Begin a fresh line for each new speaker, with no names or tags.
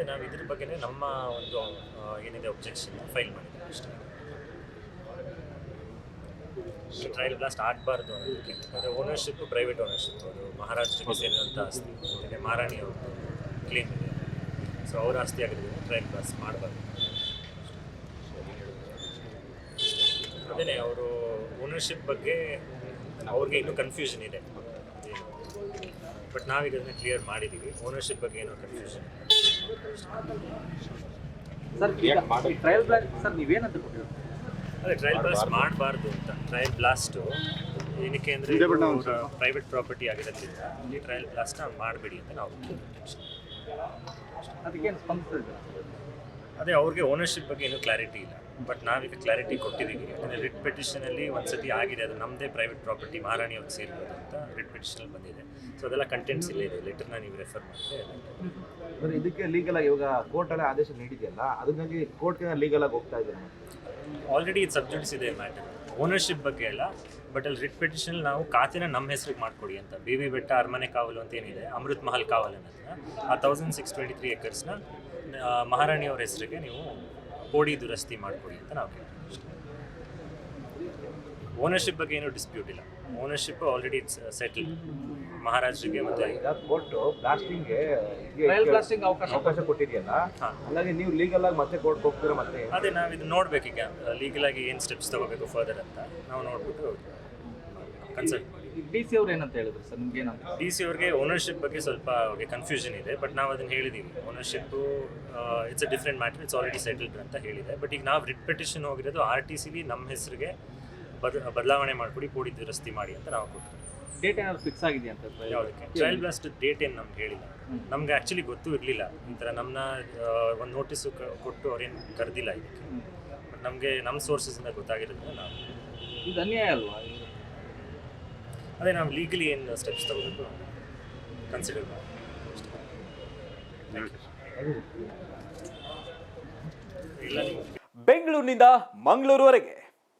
ಅದೇ ನಾವು ಇದ್ರ ಬಗ್ಗೆನೇ ನಮ್ಮ ಒಂದು ಏನಿದೆ ಒಬ್ಜೆಕ್ಷನ್ ಫೈಲ್ ಮಾಡಿದ್ದೀವಿ ಅಷ್ಟೇ. ಟ್ರಯಲ್ ಬ್ಲಾಸ್ಟ್ ಆಗಬಾರ್ದು ಅನ್ನೋದಕ್ಕೆ ಅಂದರೆ ಓನರ್ಶಿಪ್ ಪ್ರೈವೇಟ್ ಓನರ್ಶಿಪ್ ಅದು ಮಹಾರಾಷ್ಟ್ರಕ್ಕೆ ಸೇರಿದಂಥ ಆಸ್ತಿ. ಮತ್ತು ಮಹಾರಾಣಿ ಅವರು ಕ್ಲೀನ್ ಇದೆ. ಸೊ ಅವ್ರ ಆಸ್ತಿ ಆಗಿರೋದ್ರಿಂದ ಟ್ರಯಲ್ ಬ್ಲಾಸ್ಟ್ ಮಾಡಬಾರ್ದು. ಅದೇ ಅವರು ಓನರ್ಶಿಪ್ ಬಗ್ಗೆ ಅವ್ರಿಗೆ ಇನ್ನೂ ಕನ್ಫ್ಯೂಷನ್ ಇದೆ. ಬಟ್ ನಾವೀಗ ಅದನ್ನ ಕ್ಲಿಯರ್ ಮಾಡಿದ್ದೀವಿ. ಓನರ್ಶಿಪ್ ಬಗ್ಗೆ ಏನೋ confusion
sir trial blast sir ನೀವೇನಂತ
ಅದೇ ಟ್ರಯಲ್ ಬ್ಲಾಸ್ಟ್ ಮಾಡಬಾರ್ದು ಅಂತ. ಟ್ರಯಲ್ ಬ್ಲಾಸ್ಟು ಏನಕ್ಕೆ ಅಂದರೆ ಪ್ರೈವೇಟ್ ಪ್ರಾಪರ್ಟಿ ಆಗಿರೋದ್ರಿಂದ. ಇಲ್ಲಿ ಟ್ರಯಲ್ ಬ್ಲಾಸ್ಟ್ನ ಮಾಡಬೇಡಿ ಅಂತ ನಾವು
ಅದಕ್ಕೇನು ಸ್ಪಂದಿಸಿದ್ರೆ
ಅದೇ ಅವ್ರಿಗೆ ಓನರ್ಶಿಪ್ ಬಗ್ಗೆ ಏನೂ ಕ್ಲಾರಿಟಿ ಇಲ್ಲ. ಬಟ್ ನಾವೀಗ ಕ್ಲಾರಿಟಿ ಕೊಟ್ಟಿದ್ದೀವಿ ಯಾಕಂದರೆ ರಿಟ್ ಪೆಟಿಷನಲ್ಲಿ ಒಂದ್ಸತಿ ಆಗಿದೆ. ಅದು ನಮ್ಮದೇ ಪ್ರೈವೇಟ್ ಪ್ರಾಪರ್ಟಿ ಮಹಾರಾಣಿ ಅವ್ರಿಗೆ ಸೇರ್ಬೋದು ಅಂತ ರಿಟ್ ಪೆಟಿಷನಲ್ಲಿ ಬಂದಿದೆ. ಸೊ ಅದೆಲ್ಲ ಕಂಟೆಂಟ್ಸ್ ಇಲ್ಲೇ ಇದೆ. ಲೆಟರ್ನ ನೀವು ರೆಫರ್ ಮಾಡಿದ್ರೆ
ಸರ್ ಇದಕ್ಕೆ ಲೀಗಲ್ ಆಗಿ ಇವಾಗ ಕೋರ್ಟಲ್ಲೇ ಆದೇಶ ನೀಡಿದೆಯಲ್ಲ ಅದಕ್ಕಾಗಿ ಕೋರ್ಟ್ಗೆ ಲೀಗಲ್ ಆಗಿ ಹೋಗ್ತಾ ಇದ್ದಾರೆ?
ಆಲ್ರೆಡಿ ಇದು ಸಬ್ಜೆಕ್ಟ್ಸ್ ಇದೆ ಮ್ಯಾಟರ್ ಓನರ್ಶಿಪ್ ಬಗ್ಗೆ ಅಲ್ಲ. ಬಟ್ ಅಲ್ಲಿ ರಿಟ್ ಪಿಟಿಷನ್ ನಾವು ಖಾತೆನ ನಮ್ಮ ಹೆಸರಿಗೆ ಮಾಡ್ಕೊಡಿ ಅಂತ. ಬಿ ವಿ ಬೆಟ್ಟ, ಅರಮನೆ ಕಾವಲು ಅಂತ ಏನಿದೆ, ಅಮೃತ್ ಮಹಲ್ ಕಾವಲ್ ಅನ್ನೋದನ್ನ ಆ ತೌಸಂಡ್ ಸಿಕ್ಸ್ ಟ್ವೆಂಟಿ ತ್ರೀ ಏಕರ್ಸ್ನ ಮಹಾರಾಣಿಯವ್ರ ಹೆಸರಿಗೆ ನೀವು ಕೋಡಿ ದುರಸ್ತಿ ಮಾಡಿಕೊಡಿ ಅಂತ ನಾವು ಕೇಳ್ತೀವಿ ಓನರ್ಶಿಪ್ ಬಗ್ಗೆ ಏನು ಡಿಸ್ಪ್ಯೂಟ್ ಇಲ್ಲ. ಓನರ್ಶಿಪ್ ಆಲ್ರೆಡಿ ಇಟ್ಸ್ ಸೆಟಲ್ ಮಹಾರಾಷ್ಟ್ರಿಗೆ ಮತ್ತೆ
ಈಗ ಕೋರ್ಟ್ ಬ್ಲಾಸ್ಟಿಂಗ್ಗೆ
ಟ್ರಯಲ್ ಬ್ಲಾಸ್ಟಿಂಗ್ ಅವಕಾಶ.
ಅವಕಾಶ ಕೊಟ್ಟಿದೆಯಲ್ಲ?
ಹಾಂ.
ಹಾಗಾಗಿ ನೀವು ಲೀಗಲ್ ಆಗಿ ಮತ್ತೆ ಕೋರ್ಟ್ ಹೋಗ್ತೀರಾ ಮತ್ತೆ?
ಅದೇ ನಾವು ಇದು ಈಗ. ಲೀಗಲ್ ಆಗಿ ಏನು ಸ್ಟೆಪ್ಸ್ ತಗೋಬೇಕು ಫರ್ದರ್ ಅಂತ ನಾವು ನೋಡ್ಬಿಟ್ಟು ಕನ್ಸಲ್ಟ್ ಮಾಡಿ.
ಡಿ ಸಿ ಅವ್ರು ಏನಂತ ಹೇಳಿದ್ರು ಸರ್? ನಿಮ್ಗೆ ಏನಂತ?
ಡಿ ಸಿ ಅವ್ರಿಗೆ ಓನರ್ಶಿಪ್ ಬಗ್ಗೆ ಸ್ವಲ್ಪ ಅವ್ರಿಗೆ ಕನ್ಫ್ಯೂಷನ್ ಇದೆ ಬಟ್ ನಾವು ಅದನ್ನ ಹೇಳಿದೀವಿ. Ownership it's a different matter it's already settled ಅಂತ ಹೇಳಿದೆ. ಬಟ್ ಈಗ ನಾವು ರಿಟ್ ಪೆಟಿಷನ್ ಹೋಗಿರೋದು ಆರ್ ಟಿ ಸಿಲಿ ನಮ್ಮ ಹೆಸರಿಗೆ ಬದ ಬದಲಾವಣೆ ಮಾಡಿಕೊಡಿ ಕೂಡಿ ದುರಸ್ತಿ ಮಾಡಿ ಅಂತ ನಾವು ಕೊಟ್ಟು
ಡೇಟ್ ಏನಾದ್ರು ಫಿಕ್ಸ್ ಆಗಿದೆಯಾ ಅಂತ?
ಯಾವುದಕ್ಕೆ? ಚೈಲ್ಡ್ ಬ್ಲಾಸ್ಟ್ ಡೇಟ್ ಏನು ನಮ್ಗೆ ಹೇಳಿಲ್ಲ. ನಮ್ಗೆ ಆ್ಯಕ್ಚುಲಿ ಗೊತ್ತೂ ಇರಲಿಲ್ಲ. ಈ ಥರ ನಮ್ಮನ್ನ ಒಂದು ನೋಟಿಸು ಕೊಟ್ಟು ಅವ್ರೇನು ಕರೆದಿಲ್ಲ ಇದಕ್ಕೆ. ಬಟ್ ನಮಗೆ ನಮ್ಮ ಸೋರ್ಸಸ್ಸಿಂದ ಗೊತ್ತಾಗಿರೋದ್ರಿಂದ ನಾವು
ಇದು ಅನ್ಯಾಯ ಅಲ್ವಾ?
ಅದೇ ನಾವು ಲೀಗಲಿ ಏನು ಸ್ಟೆಪ್ಸ್ ತಗೋಬೇಕು ಕನ್ಸಿಡರ್ ಮಾಡಿ. ಇಲ್ಲ ನೀವು.
ಬೆಂಗಳೂರಿನಿಂದ ಮಂಗಳೂರುವರೆಗೆ